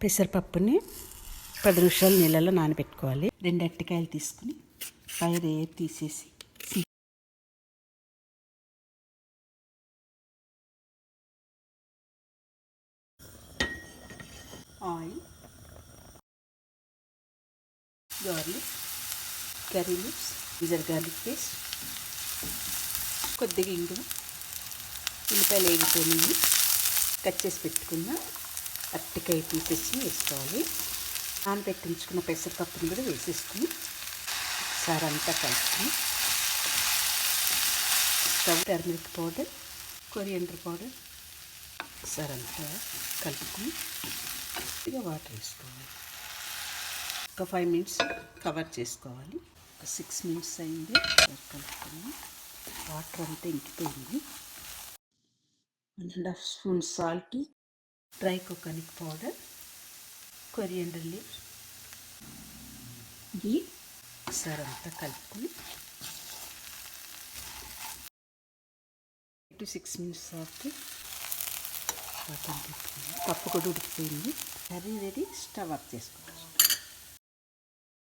పెసరపప్పుని పది నిమిషాలు నీళ్ళలో నానబెట్టుకోవాలి. రెండు అరటికాయలు తీసుకుని పైరు ఏర్ తీసేసి oil garlic curry leaves ginger garlic paste కొద్దిగా ఇంగువ ఉల్లిపాయలు వేగిపోయి కట్ చేసి పెట్టుకున్న అరటికాయ తీసేసి వేసుకోవాలి. నానబెట్టించుకున్న పెసరపప్పును కూడా వేసేసుకుని ఒకసారి అంతా కలుపుకుని stove turmeric powder coriander powder ఒకసారి అంతా కలుపుకుని ఇక వాటర్ వేసుకోవాలి. ఒక ఫైవ్ మినిట్స్ కవర్ చేసుకోవాలి. ఒక సిక్స్ మినిట్స్ అయింది. కలుపుకుని వాటర్ అంతా ఇంకిపోయింది. One and half spoon salt dry coconut powder coriander leaves ghee ఒకసారి అంతా కలుపుకొని టు సిక్స్ మినిట్స్ తర్వాత పక్కన పప్పు కూడా ఉడికిపోయింది. కర్రీ రెడీ స్టవ్ ఆఫ్ చేసుకుంటాం